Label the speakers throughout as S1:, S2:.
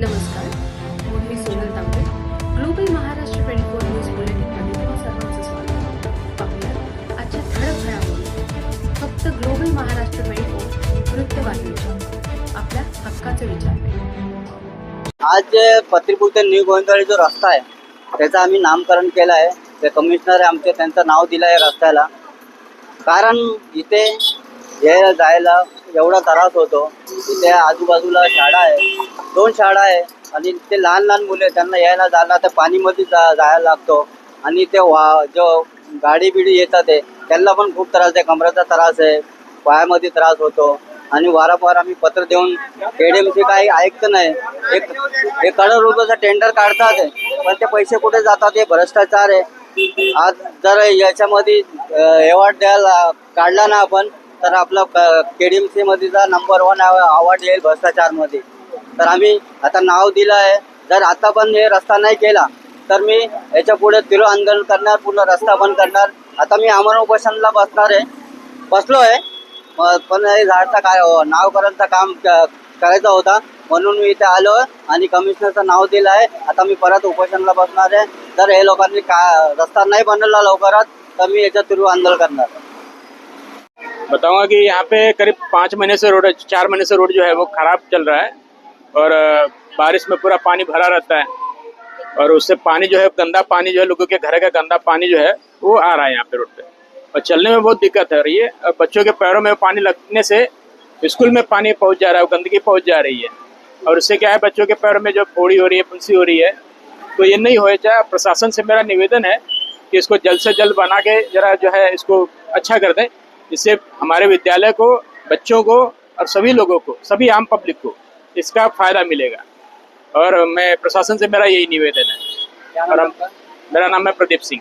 S1: नमस्कार मी Sonal Tambe global Maharashtra twenty four news बुलेटिनमध्ये तुम्हा सर्वांचं स्वागत. पाहूया आजच्या ठळक घडामोडी. फक्त ग्लोबल महाराष्ट्र ट्वेंटी फोर वृत्तवाहिनीच्या आपल्या हक्काचे विचार.
S2: आज जे पत्रीपूर ते न्यू गोविंदवाडी जो रस्ता आहे त्याचं आम्ही नामकरण केलं आहे. ते कमिशनर आहे आमचे त्यांचं नाव दिलं आहे रस्त्याला. कारण इथे यायला जायला एवढा त्रास होतो तिथे आजूबाजूला शाळा आहे. दोन शाळा आहे आणि ते लहान लहान मुले त्यांना यायला जायला तर पाणीमध्ये जा जायला लागतो. आणि ते वा जो गाडी बिडी येतात ते त्यांना पण खूप त्रास आहे. कमराचा त्रास आहे पायामध्ये त्रास होतो. आणि वारंवार आम्ही पत्र देऊन केडीएमसी काही ऐकत नाही. एक एक करोड रुपयाचा टेंडर काढतात पण ते पैसे कुठे जातात हे भ्रष्टाचार आहे. आज जर याच्यामध्ये अवॉर्ड द्यायला काढला ना आपण तर आपला केडीएमसी मध्येचा नंबर वन अवॉर्ड येईल भ्रष्टाचारमध्ये तर आम्ही आता नाव दिलं आहे. जर आता पण हे रस्ता नाही केला तर मी याच्यापुढे तिरो आंदोलन करणार पूर्ण रस्ता बंद करणार. आता मी अमर उपोषणला बसणार आहे. बसलो आहे. पण हे झाडचा काय नावकरणचं काम करायचा होता. म्हणून मी इथे आलो आणि कमिशनरचं नाव दिलं आहे. आता मी परत उपोषणला बसणार आहे. जर हे लोकांनी का रस्ता नाही बनवला लवकरात तर मी याच्या तिरू आंदोलन करणार.
S3: बताऊँगा कि यहाँ पे करीब पाँच महीने से रोड, चार महीने से रोड जो है वो खराब चल रहा है और बारिश में पूरा पानी भरा रहता है और उससे पानी जो है, गंदा पानी जो है, लोगों के घर का गंदा पानी जो है, वो आ रहा है यहाँ पे रोड पे। और चलने में बहुत दिक्कत है। रही है और बच्चों के पैरों में पानी लगने से स्कूल में पानी पहुँच जा रहा है गंदगी पहुँच जा रही है। और उससे क्या है, बच्चों के पैरों में जो फोड़ी हो रही है, फुंसी हो रही है तो ये नहीं हो चाहे प्रशासन से मेरा निवेदन है कि इसको जल्द से जल्द बना के जरा जो है, इसको अच्छा कर दें। जिससे हमारे विद्यालय को बच्चों को और सभी लोगों को सभी आम पब्लिक को इसका फ़ायदा मिलेगा। और मैं प्रशासन से मेरा यही निवेदन है। और हम मेरा नाम है प्रदीप सिंह।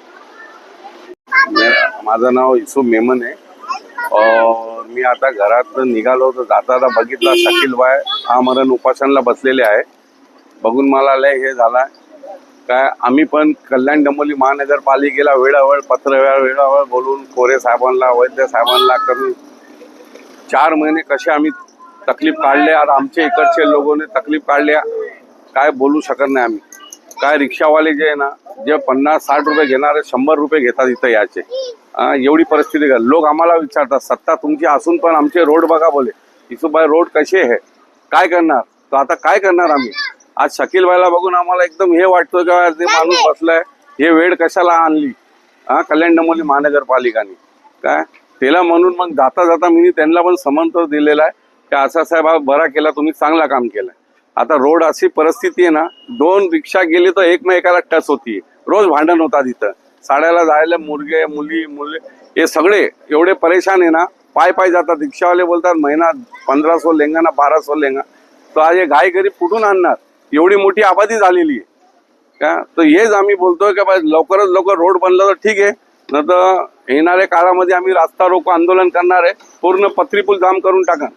S4: माझं नाव इसू मेमन आहे और मी आता घरात निघालो तर जाता जाता बघितला शकील बाय आमरण उपासनला बसलेले आहे। बघून मला लय हे झाला काय? आम्ही पण कल्याण डंबोली महानगरपालिकेला वेळोवेळ पत्र वेळा बोलून कोरे साहेबांना वैद्य साहेबांना कमी चार महिने कसे आम्ही तकलीफ काढले आणि आमचे इकडचे लोकांनी तकलीफ काढल्या काय बोलू शकत नाही आम्ही. काय रिक्षावाले जे आहे ना जे पन्नास साठ रुपये घेणारे शंभर रुपये घेतात इथं याचे. एवढी परिस्थिती आहे. लोक आम्हाला विचारतात सत्ता तुमची असून पण आमचे रोड बघा बोले. इसुबाई रोड कसे आहे? काय करणार? तर आता काय करणार आम्ही? आज शकील बाईला बघून आम्हाला एकदम हे वाटतं का ते माणूस बसलाय. हे वेळ कशाला आणली? हा कल्याण डंबोली महानगरपालिकाने. काय? त्याला म्हणून मग जाता जाता मी त्यांना पण समंत दिलेला आहे. की असा साहेब हा बरा केला तुम्ही चांगला काम केलं. आता रोड अशी परिस्थिती आहे ना दोन रिक्षा गेली तर एकमेकाला टच होती. रोज भांडण होतात इथं. साड्याला जायला मुलगे मुली मुले हे सगळे एवढे परेशान आहे ना पाय पाय जातात. रिक्षावाले बोलतात महिना पंधरा सो लेंगा ना बारा सो लेंगा. तर आज हे गाय गरीब कुठून आणणार? एवढी मोठी आबादी झालेली आहे. का? तर हेच आम्ही बोलतोय की बा लवकरच लवकर रोड बनलं तर ठीक आहे. न तर येणाऱ्या काळामध्ये आम्ही रास्ता रोको आंदोलन करणार आहे. पूर्ण पत्रीपूल जाम करून टाका.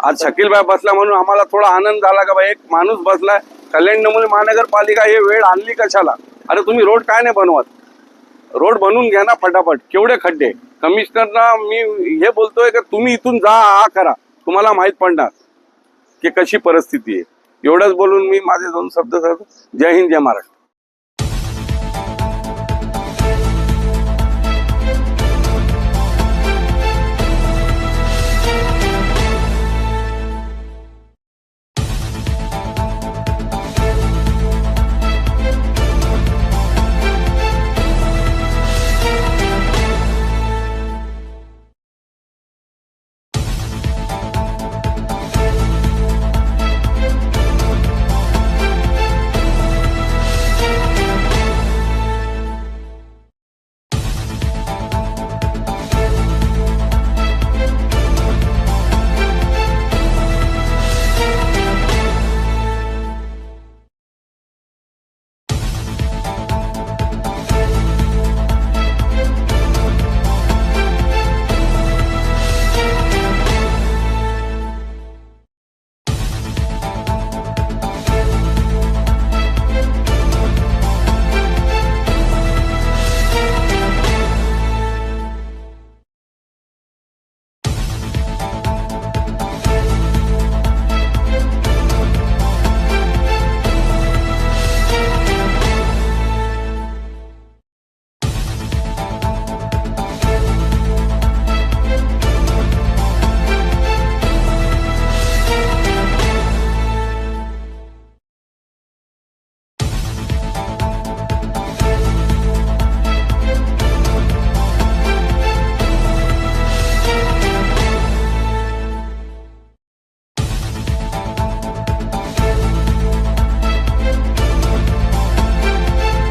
S4: आज शकीलबाई बसला म्हणून आम्हाला थोडा आनंद झाला का बा? एक माणूस बसलाय कल्याण नमुने महानगरपालिका हे वेळ आणली कशाला? अरे तुम्ही रोड काय नाही बनवत? रोड बनवून घ्या ना फटाफट. केवढे खड्डे? कमिशनरना मी हे बोलतोय की तुम्ही इथून जा आ करा. तुम्हाला माहीत पडणार की कशी परिस्थिती आहे. एवढंच बोलून मी माझे दोन शब्द सांगतो. जय हिंद जय महाराष्ट्र